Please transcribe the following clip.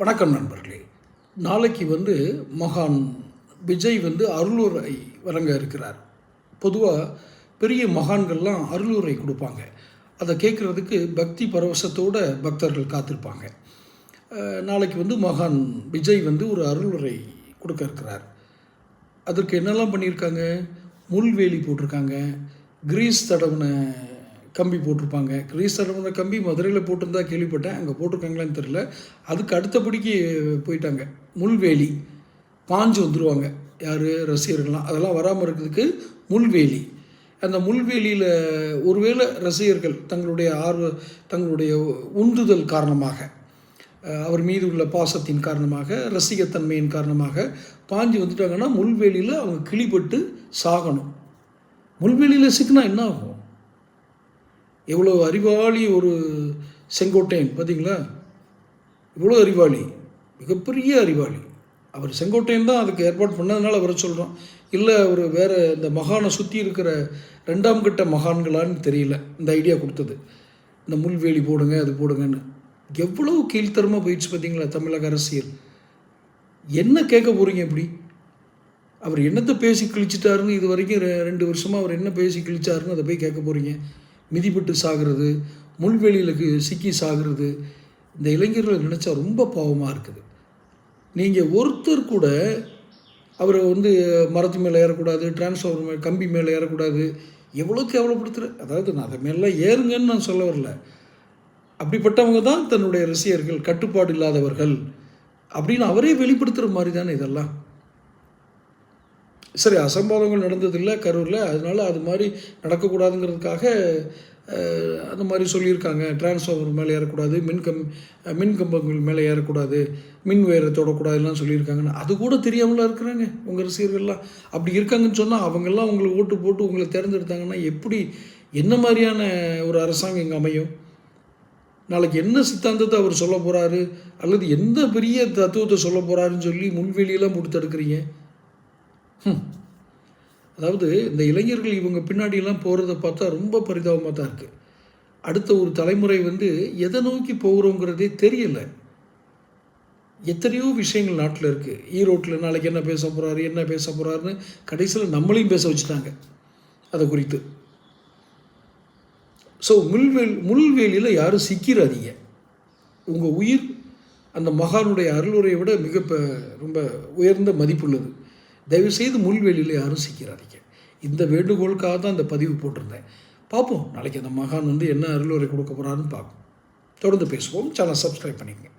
வணக்கம் நண்பர்களே. நாளைக்கு வந்து மகான் விஜய் வந்து அருளுரை வழங்க இருக்கிறார். பொதுவாக பெரிய மகான்கள்லாம் அருளுரை கொடுப்பாங்க. அதை கேட்குறதுக்கு பக்தி பரவசத்தோடு பக்தர்கள் காத்திருப்பாங்க. நாளைக்கு வந்து மகான் விஜய் வந்து ஒரு அருளுரை கொடுக்க இருக்கிறார். அதற்கு என்னெல்லாம் பண்ணியிருக்காங்க? முள்வேலி போட்டிருக்காங்க. கிரீஸ் தடவின கம்பி போட்டிருப்பாங்க. கிரீஸ் கம்பி மதுரையில் போட்டிருந்தா கேள்விப்பட்டேன். அங்கே போட்டிருக்காங்களான்னு தெரில அதுக்கு அடுத்தபடிக்கு போயிட்டாங்க. முள்வேலி. பாஞ்சு வந்துடுவாங்க யார்? ரசிகர்கள்லாம். அதெல்லாம் வராமல் இருக்கிறதுக்கு முள்வேலி. அந்த முள்வேலியில் ஒருவேளை ரசிகர்கள் தங்களுடைய ஆர்வ தங்களுடைய உந்துதல் காரணமாக அவர் மீது உள்ள பாசத்தின் காரணமாக ரசிகத்தன்மையின் காரணமாக பாஞ்சு வந்துட்டாங்கன்னா முள்வேலியில் அவங்க கிளிப்பட்டு சாகணும். முள்வேலியில் சிக்கினா என்ன ஆகும்? எவ்வளோ அறிவாளி ஒரு செங்கோட்டையன் பார்த்தீங்களா? இவ்வளோ அறிவாளி மிகப்பெரிய அறிவாளி. அவர் செங்கோட்டையன் தான் அதுக்கு ஏற்பாடு பண்ணதுனால அவரை சொல்கிறோம் இல்லை அவர் வேறு இந்த மகானை சுற்றி இருக்கிற ரெண்டாம் கட்ட மகான்களான்னு தெரியல இந்த ஐடியா கொடுத்தது. இந்த முள்வேலி போடுங்க அது போடுங்கன்னு. எவ்வளவு கீழ்த்தரமாக போயிடுச்சு பார்த்தீங்களா தமிழக அரசியல்? என்ன கேட்க போகிறீங்க இப்படி? அவர் என்னத்தை பேசி கிழிச்சிட்டாருன்னு இது வரைக்கும் ரெ- ரெண்டு வருஷமாக அவர் என்ன பேசி கிழிச்சாருன்னு அதை போய் கேட்க போகிறீங்க மிதிப்பட்டு சாகிறது முள்வெளியிலுக்கு சிக்கி சாகிறது இந்த இளைஞர்களை நினச்சா ரொம்ப பாவமாக இருக்குது. நீங்கள் ஒருத்தர் கூட அவரை வந்து மரத்து மேலே ஏறக்கூடாது டிரான்ஸ்ஃபார்மர் மேலே கம்பி மேலே ஏறக்கூடாது எவ்வளோ கேவலப்படுத்துகிற அதாவது நான் அதை மேலாம் ஏறுங்கன்னு நான் சொல்ல வரல. அப்படிப்பட்டவங்க தான் தன்னுடைய ரசிகர்கள் கட்டுப்பாடு இல்லாதவர்கள் அப்படின்னு அவரே வெளிப்படுத்துகிற மாதிரி தானே இதெல்லாம். சரி அசம்பாதங்கள் நடந்ததில்லை கரூரில். அதனால் அது மாதிரி நடக்கக்கூடாதுங்கிறதுக்காக அந்த மாதிரி சொல்லியிருக்காங்க. டிரான்ஸ்ஃபார்மர் மேலே ஏறக்கூடாது மின் கம் மின் கம்பங்கள் மேலே ஏறக்கூடாது மின் உயரை தொடக்கூடாதுலாம் சொல்லியிருக்காங்கன்னு. அது கூட தெரியாமலாம் இருக்கிறாங்க உங்கள் ரசிகர்கள்லாம். அப்படி இருக்காங்கன்னு சொன்னால் அவங்கெல்லாம் உங்களை ஓட்டு போட்டு உங்களை தேர்ந்தெடுத்தாங்கன்னா எப்படி என்ன மாதிரியான ஒரு அரசாங்கம் இங்கே அமையும்? நாளைக்கு என்ன சித்தாந்தத்தை அவர் சொல்ல போகிறாரு அல்லது எந்த பெரிய தத்துவத்தை சொல்ல போகிறாருன்னு சொல்லி முன்வெளியெல்லாம் போட்டு அதாவது இந்த இளைஞர்கள் இவங்க பின்னாடியெல்லாம் போகிறத பார்த்தா ரொம்ப பரிதாபமாக தான் இருக்குது அடுத்த ஒரு தலைமுறை வந்து எதை நோக்கி போகிறோங்கிறதே தெரியலை. எத்தனையோ விஷயங்கள் நாட்டில் இருக்குது ஈரோட்டில் நாளைக்கு என்ன பேச போகிறாரு என்ன பேச போகிறாருன்னு கடைசியில் நம்மளையும் பேச வச்சுட்டாங்க. அதை குறித்து. ஸோ முள்வேல் முள்வேலியில் யாரும் சிக்கிறாதீங்க உங்கள் உயிர் அந்த மகானுடைய அருளுரையை விட மிக ரொம்ப உயர்ந்த மதிப்புள்ளது. தயவுசெய்து முள்வெளியில் யாரும் சிக்கிறாதீங்க இந்த வேண்டுகோளுக்காக தான் இந்த பதிவு போட்டிருந்தேன். பார்ப்போம். நாளைக்கு அந்த மகான் வந்து என்ன அருளுரை கொடுக்க போகிறாருன்னு பார்ப்போம். தொடர்ந்து பேசுவோம். சேனல் சப்ஸ்கிரைப் பண்ணிக்கங்க.